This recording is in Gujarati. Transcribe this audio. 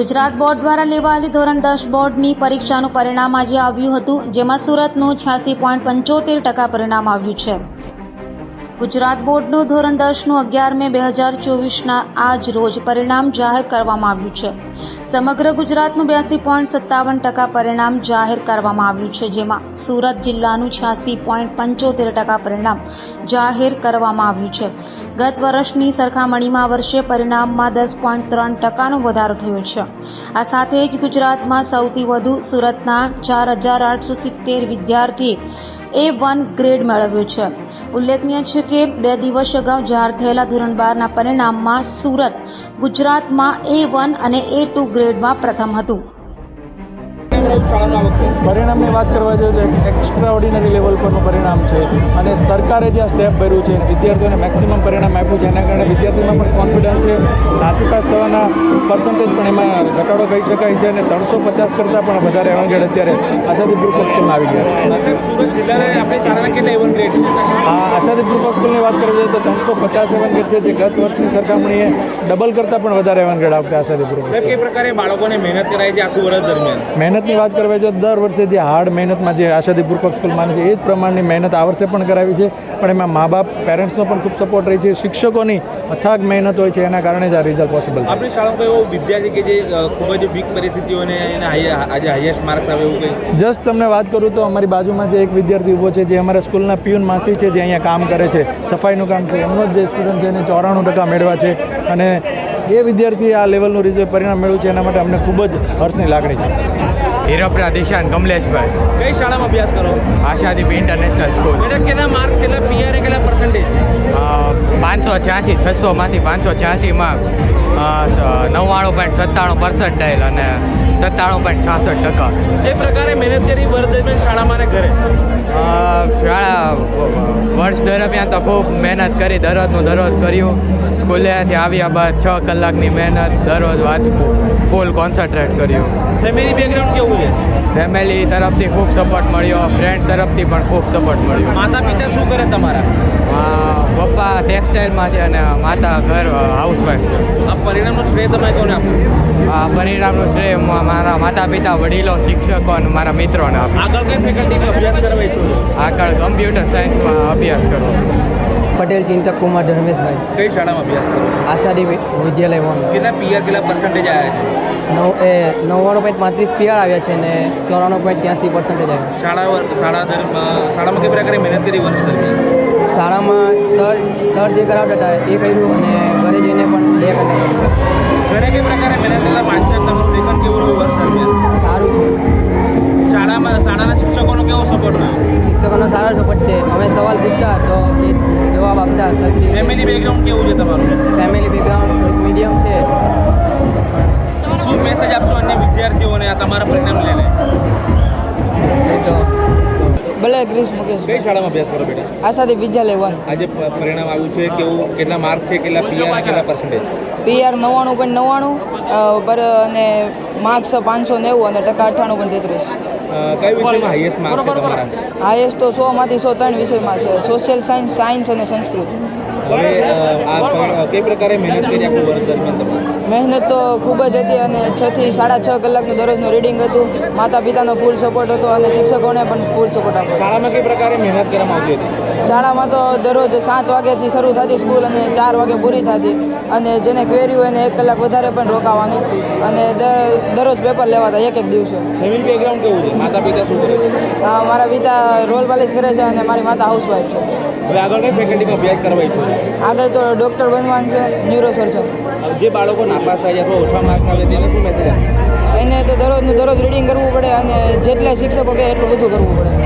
ગુજરાત બોર્ડ દ્વારા લેવાયેલી ધોરણ દસ બોર્ડની પરીક્ષાનું પરિણામ આજે આવ્યું હતું, જેમાં સુરતનું છ્યાસી પોઈન્ટ પંચોતેર ટકા પરિણામ આવ્યું છે. ગુજરાત બોર્ડનું ધોરણ દસનું અગિયાર મે બે હજાર ચોવીસના આજ રોજ પરિણામ જાહેર કરવામાં આવ્યું છે. સમગ્ર ગુજરાતનું બ્યાસી પોઈન્ટ સત્તાવન ટકા પરિણામ જાહેર કરવામાં આવ્યું છે, જેમાં સુરત જિલ્લાનું છ્યાસી પોઈન્ટ પંચોતેર ટકા પરિણામ જાહેર કરવામાં આવ્યું છે. ગત વર્ષની સરખામણીમાં વર્ષે પરિણામમાં દસ પોઈન્ટ ત્રણ ટકાનો વધારો થયો છે. આ સાથે જ ગુજરાતમાં સૌથી વધુ સુરતના ચાર હજાર આઠસો સિત્તેર વિદ્યાર્થીએ એ વન ગ્રેડ મેળવ્યો છે. ઉલ્લેખનીય છે કે બે દિવસ અગાઉ જાહેર થયેલા ધોરણ બારના પરિણામમાં સુરત, ગુજરાતમાં એ વન અને એ ટુ ગ્રેડમાં પ્રથમ હતું. પરિણામની વાત કરવા જોઈએ તો એક એક્સ્ટ્રા ઓર્ડિનરી લેવલ પરનું પરિણામ છે. અને સરકારે જે આ સ્ટેપ ભર્યું છે વિદ્યાર્થીઓને મેક્સિમમ પરિણામ આપ્યું છે. એના કારણે વિદ્યાર્થીમાં પણ કોન્ફિડન્સ છે. નાસીપાસ થવાના પર્સન્ટેજ પણ એમાં ઘટાડો કહી શકાય છે અને ત્રણસો પચાસ કરતાં પણ વધારે એવંગેડ અત્યારે આશાદી ગ્રુપ ઓફ સ્કૂલમાં આવી ગયા છે. સુરત જિલ્લાને આપણી શાળાના કેટલા એવન ગ્રેડ આ આશાદી ગ્રુપ ઓફ સ્કૂલની વાત કરવી જોઈએ તો ત્રણસો પચાસ એવંગેડ છે જે ગત વર્ષની સરખામણીએ ડબલ કરતાં પણ વધારે એવંગેડ આવતા આશાદી ગ્રુપ સાહેબ કઈ પ્રકારે બાળકોને મહેનત કરાય છે આખું વર્ષ દરમિયાન? મહેનતની વાત કરવા જો દર વર્ષે જે હાર્ડ મહેનતમાં જે આશાદી પૂર્વક સ્કૂલ માને છે એ જ પ્રમાણની મહેનત આ વર્ષે પણ કરાવી છે. પણ એમાં મા બાપ પેરેન્ટ્સનો પણ ખૂબ સપોર્ટ રહી છે. શિક્ષકોની અથાગ મહેનત હોય છે એના કારણે જ આ રિઝલ્ટ પોસિબલ આપણી શાળામાં એવો વિદ્યાર્થી કે જે ખૂબ જ વીક પરિસ્થિતિઓને એને હાઈ- આજે હાઈએસ્ટ માર્ક્સ આવે એવું કંઈ? જસ્ટ તમને વાત કરું તો અમારી બાજુમાં જે એક વિદ્યાર્થી ઊભો છે જે અમારા સ્કૂલના પ્યુન માસી છે જે અહીંયા કામ કરે છે. સફાઈનું કામ છે. એમનો જે સ્ટુડન્ટ છે એને ચોરાણું ટકા મેળવ્યા છે. અને એ વિદ્યાર્થીએ આ લેવલનું રિઝલ્ટ પરિણામ મેળવ્યું છે એના માટે અમને ખૂબ જ હર્ષની લાગણી છે. હીરપરા દિશાન કમલેશભાઈ. કઈ શાળામાં અભ્યાસ કરો? આશાદીપ ઇન્ટરનેશનલ સ્કૂલ મેડમ કેટલા માર્ક કેટલા પીઆર કેટલા પર્સન્ટેજ પાંચસો છ્યાસી છસોમાંથી પાંચસો છ્યાસી માર્ક્સ નવ્વાણું પોઈન્ટ સત્તાણું પર્સન્ટાઇલ અને સત્તાણું પોઈન્ટ છાસઠ ટકા. એ પ્રકારે મહેનત કરી વર્ષ દરમિયાન શાળામાં ઘરે. શાળા વર્ષ દરમિયાન તો ખૂબ મહેનત કરી દરરોજનું દરરોજ કર્યું. સ્કૂલેથી આવ્યા બાદ છ કલાકની મહેનત દરરોજ વાંચવું ફૂલ કોન્સન્ટ્રેટ કર્યું. ફેમિલી બેકગ્રાઉન્ડ કેવું છે? ફેમિલી તરફથી ખૂબ સપોર્ટ મળ્યો ફ્રેન્ડ તરફથી પણ ખૂબ સપોર્ટ મળ્યો. માતા પિતા શું કરે તમારા? પપ્પા ટેક્સટાઇલમાં છે અને માતા ઘર હાઉસવાઈફ છે. આ પરિણામનું શ્રેય તમે કોને આપશો? આ પરિણામનું શ્રેય મારા માતા પિતા વડીલો શિક્ષકો અને મારા મિત્રોને આપો. આગળ કઈ ફેકલ્ટીમાં અભ્યાસ કરવા ઈચ્છો છો? આગળ કમ્પ્યુટર સાયન્સમાં અભ્યાસ કરો. પટેલ ચિંતક કુમાર ધર્મેશભાઈ. કઈ શાળામાં અભ્યાસ કરો આશાદી વિદ્યાલયમાં. કેટલા પીઆર કેટલા પર્સન્ટેજ આવ્યા છે? નવ એ નવ્વાણું પોઈન્ટ પાંત્રીસ પીઆર આવ્યા છે અને ચોરાણું પોઈન્ટ ત્યાંસી પર્સન્ટેજ આવ્યા શાળા શાળા દરમિયાન શાળામાં કઈ પ્રકારે મહેનત કરી વર્ષ દરમિયાન? શાળામાં સર સર જે કરાવતા હતા એ કર્યું અને ઘરે જઈને પણ બે કલાક ઘરે કઈ પ્રકારે કરતા વાંચન તમારું લેખન કેવું રહ્યું વર્ષ દરમિયાન સારું છે. શાળામાં શાળાના શિક્ષકોનો કેવો સપોર્ટ રહ્યો? શિક્ષકોનો સારો સપોર્ટ છે. અમે સવાલ પૂછતા તો એ જવાબ આપતા સરખી ફેમિલી બેકગ્રાઉન્ડ કેવું છે તમારું? ફેમિલી બેકગ્રાઉન્ડ મીડિયમ છે. શું મેસેજ આપશો અન્ય વિદ્યાર્થીઓને આ તમારા પરિણામ લઈને? તો ભલે ગ્રીસ મુકેશ કઈ શાળામાં અભ્યાસ કરો બેટા? આશાદી વિદ્યાલય વન. આજે પરિણામ આવ્યું છે કેવું કેટલા માર્ક છે કેટલા પીઆર કેટલા પર્સન્ટેજ પીઆર નવ્વાણું પોઈન્ટ નવ્વાણું પર અને માર્ક્સ પાંચસો નેવું અને ટકા અઠ્ઠાણું પણ તેત્રીસ. કઈ વિષયમાં હાઈએસ્ટ માર્ક છે તમારા? હાઈએસ્ટ તો સોમાંથી સો ત્રણ વિષયમાં છે? સોશિયલ સાયન્સ સાયન્સ અને સંસ્કૃત. હવે આ કઈ પ્રકારે મહેનત કરી આખું વર્ષ દરમિયાન તમે મહેનત તો ખૂબ જ હતી અને છ થી સાડા છ કલાકનું દરરોજનું રીડિંગ હતું. માતા પિતાનો ફૂલ સપોર્ટ હતો અને શિક્ષકોને પણ ફૂલ સપોર્ટ આપ્યો. શાળામાં કઈ પ્રકારે મહેનત કરવામાં આવતી હતી? શાળામાં તો દરરોજ સાત વાગ્યાથી શરૂ થતી સ્કૂલ અને ચાર વાગે પૂરી થતી. અને જેને ક્વેરી હોય એને એક કલાક વધારે પણ રોકાવાનું. અને દરરોજ પેપર લેવાતા એક એક દિવસે. ફેમિલી બેકગ્રાઉન્ડ કેવું છે? માતા પિતા શું કરે? છે હા મારા પિતા રોલ પાલિશ કરે છે અને મારી માતા હાઉસવાઈફ છે. હવે આગળ કઈ ફેકલ્ટીમાં અભ્યાસ કરવા ઈચ્છો છો? આગળ તો ડૉક્ટર બનવાનું છે ન્યુરો સર્જન જે બાળકો નાપાસ થાય છે અથવા ઓછા માર્ક્સ આવે તેને શું મેસેજ આપે? એને તો દરરોજનું દરરોજ રીડિંગ કરવું પડે અને જેટલા શિક્ષકો કહે એટલું બધું કરવું પડે.